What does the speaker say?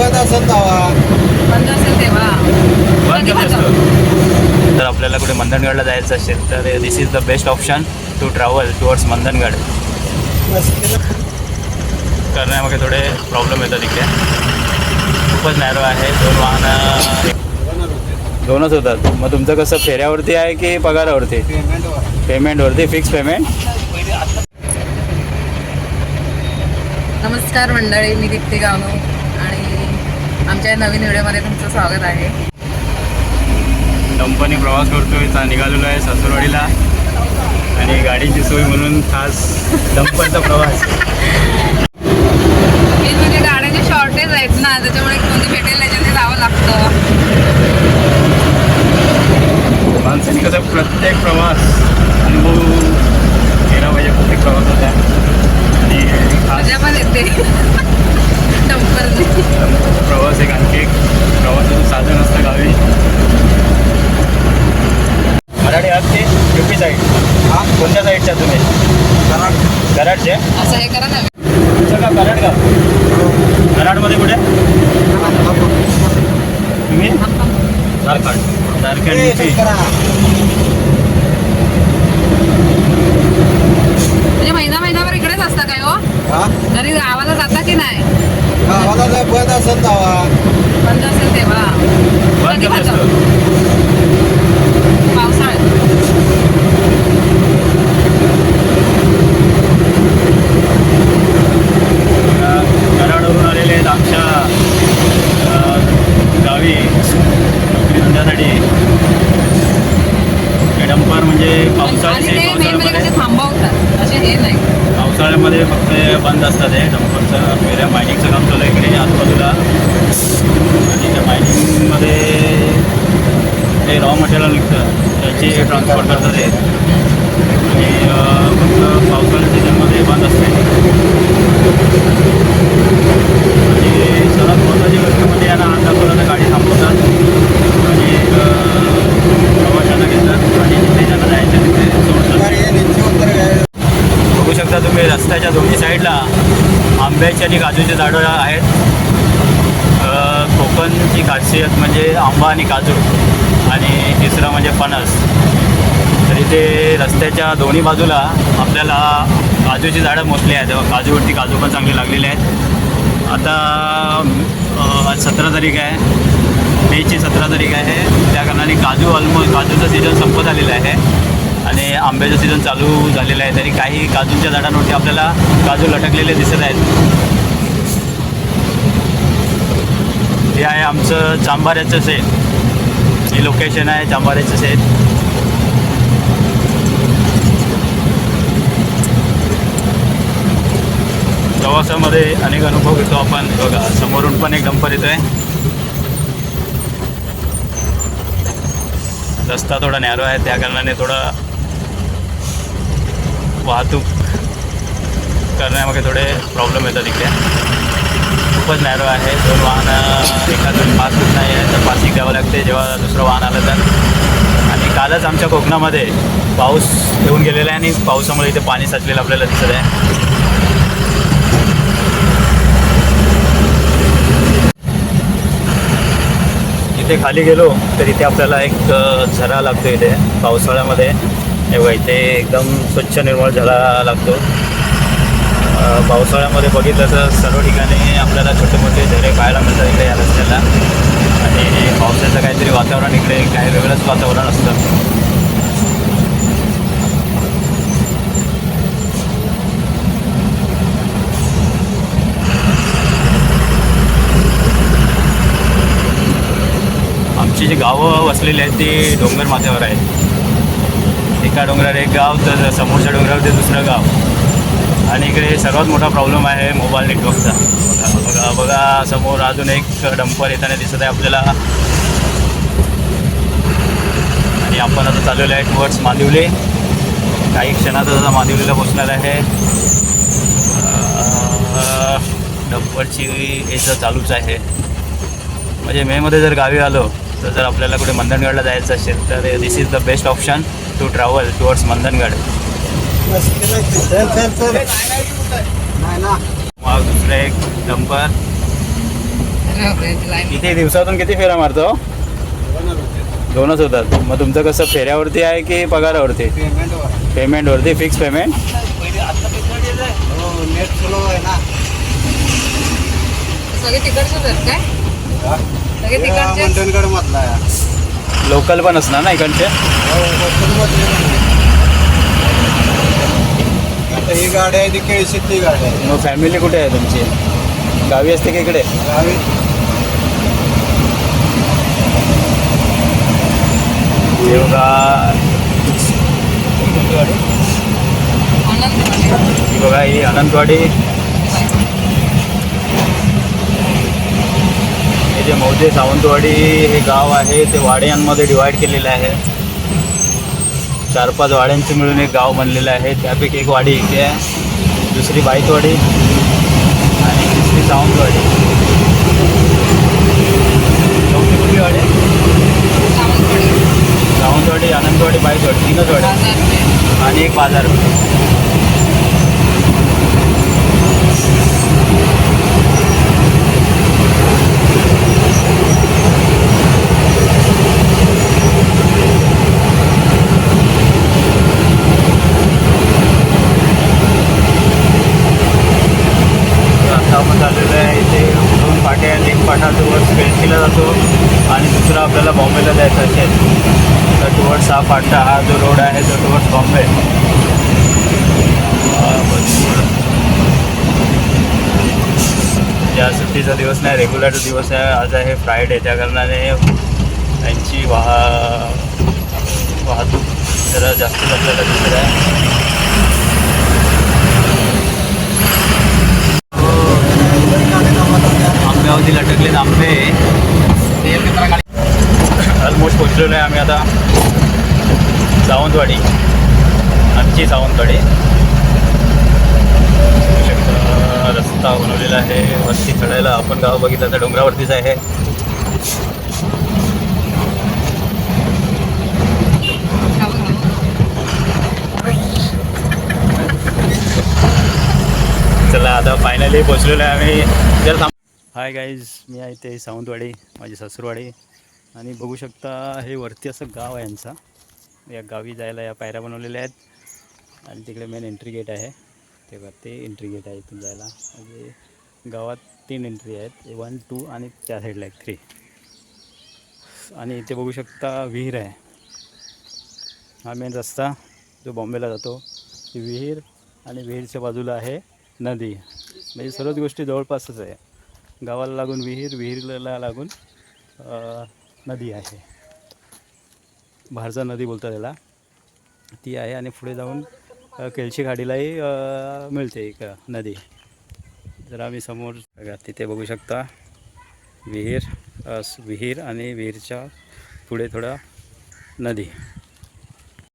बंद असेल तेव्हा. बंद असेल तेव्हा. कधी? असतं. तर आपल्याला कुठे मंदनगडला जायचं असेल तर this is the best option to travel towards Mandangad करण्यामागे थोडे प्रॉब्लेम येतात इकडे. खूपच नॅरो आहे दोन वाहनं दोनच होतात. मग तुमचं कसं फेऱ्यावरती आहे की पगारावरती? पेमेंटवर पेमेंटवरती फिक्स पेमेंट नमस्कार मंडळी मी दीप्ती गावनो. आमच्या या नवीन व्हिडिओमध्ये तुमचं स्वागत आहे. कंपनी प्रवास करतोय निघालेलो आहे सासूरवाडीला. आणि गाडीची सोय म्हणून खास डंपरचा प्रवास. म्हणजे गाड्यांचे शॉर्टेज आहेत ना त्याच्यामुळे कोणती भेटेल त्याच्याने जावं लागतं माणसाने कसं प्रत्येक प्रवास अनुभव केला पाहिजे प्रत्येक प्रवासाचा आणि खास मजा पण येते डंपरने प्रवास एक आणखी एक प्रवासाचं साधन असतं गावी मराठी आहात की युपी साईड हा साईडच्या तुम्ही? कराड. कराडचे असं हे करा ना. तुमचं का कराड का कराडमध्ये कुठे? तुम्ही? झारखंड. झारखंड. म्हणजे महिना महिनाभर इकडेच असता काय हो? हा? घरी गावाला जाता की नाही? जर बंद असेल तेव्हा बंद असेल तेव्हा. कधी कधी बंद? असतं पावसाळ्यात अं, कराडवरून आलेले आहेत आमच्या अं, गावी नोकरी धंद्यासाठी हे डंपर म्हणजे पावसाळ्याचे ते पावसाळ्यामध्ये कसे थांबवतात. असे हे नाही. पावसाळ्यामध्ये फक्त बंद असतात हे डंपरचं वेगळ्या मायनिंगचं काम चालू आहे इकडे आजूबाजूला? आणि त्या मायनिंगमध्ये जे रॉ मटेरियल निघतं. त्याची ट्रान्सपोर्ट करतात हे आणि फक्त पावसाळ्या सीझनमध्ये बंद असते. आणि सर्वात महत्त्वाची गोष्ट म्हणजे यांना अंधापर्यंत गाडी थांबवतात आणि अं, प्रवाशांना घेतात आणि जिथे ज्यांना जायचं तिथे सोडतात तर हे नीचे उत्तर घ्यायला बघू शकता तुम्ही रस्त्याच्या दोन्ही साईडला आंब्याची आणि काजूची झाडं आहेत. कोकणची खासियत म्हणजे आंबा आणि काजू आणि तिसरं म्हणजे फणस. तर इथे रस्त्याच्या दोन्ही बाजूला आपल्याला काजूची झाडं मोठली आहेत. काजूवरती काजू पण चांगले लागलेले आहेत. आता आज सतरा तारीख आहे. मेची सतरा तारीख आहे. त्या कारणाने काजू ऑलमोस्ट काजूचं सीझन संपत आलेला आहे. आणि आंब्याचं सीझन चालू झालेलं आहे. तरी काही काजूच्या झाडांवरती आपल्याला काजू लटकलेले दिसत आहेत. हे आहे आमचं चांबाऱ्याचं सेट हे लोकेशन आहे चांबाऱ्याचं सेट प्रवासामध्ये अनेक अनुभव घेतो आपण. बघा समोरून पण एक डंपर येतोय. रस्ता थोडा नॅरो आहे त्या कारणाने थोडा वाहतूक करण्यामागे थोडे प्रॉब्लेम येतात इकडे. खूपच नॅरो आहे. दोन वाहनं एखादं पास होत नाही आहे तर पासिंग द्यावं लागते. जेव्हा दुसरं वाहन आलं तर. आणि कालच आमच्या कोकणामध्ये पाऊस येऊन गेलेला आहे आणि पावसामुळे इथे पाणी साचलेलं आपल्याला दिसत आहे. इथे खाली गेलो तर इथे आपल्याला एक झरा लागतो इथे पावसाळ्यामध्ये. बघा इथे एकदम स्वच्छ निर्मळ झाला लागतो. पावसाळ्यामध्ये बघितलं तर सर्व ठिकाणी आपल्याला छोटे मोठे झरे पाहायला मिळतात इकडे या रस्त्याला. आणि पावसाचं काहीतरी वातावरण इकडे काही वेगळंच वातावरण असतं. आमची जी गावं वसलेली आहेत ती डोंगर माथ्यावर आहेत. एका डोंगरावर एक गाव तर समोरच्या डोंगरावरती दुसरं गाव. आणि इकडे सर्वात मोठा प्रॉब्लेम आहे मोबाईल नेटवर्कचा बघा बघा बघा समोर अजून एक डंपर येताना दिसत आहे आपल्याला. आणि आपण आता चाललेलो आहे टुवर्ड्स मादिवले. काही क्षणातच आता मादिवलीला पोचणार आहे. डंपरची याचं चालूच आहे. म्हणजे मेमध्ये जर गावी आलो तर जर आपल्याला कुठे मंदनगडला जायचं असेल तर this is the best option to travel towards Mandangad चल चल चल नाही ना मग दुसरं एक डंपर किती दिवसातून किती फेऱ्या मारतो? दोनच होतात. मग तुमचं कसं फेऱ्यावरती आहे की पगारावरती? पेमेंटवर पेमेंटवरती फिक्स पेमेंट सगळे तिकडचे लोकल पण असणार ना इकडचे? हो. आता ही गाडी आहे ती केळशीतली गाडी आहे. मग फॅमिली कुठे आहे तुमची? गावी असते की इकडे? गावी. ही बघा ही अनंतवाडी. जे मौजे सावंतवाडी हे गाव आहे ते वाड्यांमध्ये डिवाईड केलेलं आहे. चार पाच वाड्यांचे मिळून एक गाव बनलेलं आहे. त्यापैकी एक वाडी इथे आहे. दुसरी बाईतवाडी आणि तिसरी सावंतवाडी. चौथी कुठली वाडी? सावंतवाडी आनंदवाडी बाईतवाडी तीनच वाड्या आणि एक बाजार आता आपण चाललेलो आहे इथे दोन पाट्या आहेत एक पाटा टुवर्ड्स पेन्सिलला जातो आणि दुसरा आपल्याला बॉम्बेला जायचं असेल तर टुवर्ड्स हा फाटा हा जो रोड आहे तो टुवर्ड्स बॉम्बे. या सुट्टीचा दिवस नाही रेग्युलर दिवस आहे आज आहे फ्रायडे त्या कारणाने त्यांची वाहा वाहतूक जरा जास्त आपल्याला दिसत आहे. आंब्यावरती लटकलेत आंबे ऑलमोस्ट पोचलेलो आहे आम्ही आता सावंतवाडी. आमची सावंतवाडी. रस्ता बनवलेला आहे वरती चढायला आपण गाव बघितलं तर डोंगरावरतीच आहे. चला आता फायनली पोचलेलो आहे आम्ही. जर थांब. हाय गाईज मी आहे ते सावंतवाडी माझी ससुरवाडी. आणि बघू शकता हे वरती असं गाव आहे यांचा. या गावी जायला या पायऱ्या बनवलेल्या आहेत. आणि तिकडे मेन एंट्री गेट आहे. तेव्हा ते एंट्री गेट आहे इथून जायला. म्हणजे गावात तीन एंट्री आहेत. वन टू आणि त्या साईडला एक थ्री आणि इथे बघू शकता विहीर आहे. हा मेन रस्ता जो बॉम्बेला जातो. ती विहीर आणि विहीरच्या बाजूला आहे नदी. म्हणजे सर्वच गोष्टी जवळपासच आहे. गावाला लागून विहीर विहीरला लागून नदी आहे. भारजा नदी बोलतात त्याला ती आहे आणि पुढे जाऊन केळशी गाडीलाही मिळते एक नदी. जर आम्ही समोर बघा तिथे बघू शकता. विहीर विहीर आणि विहीरच्या पुढे थोडा नदी.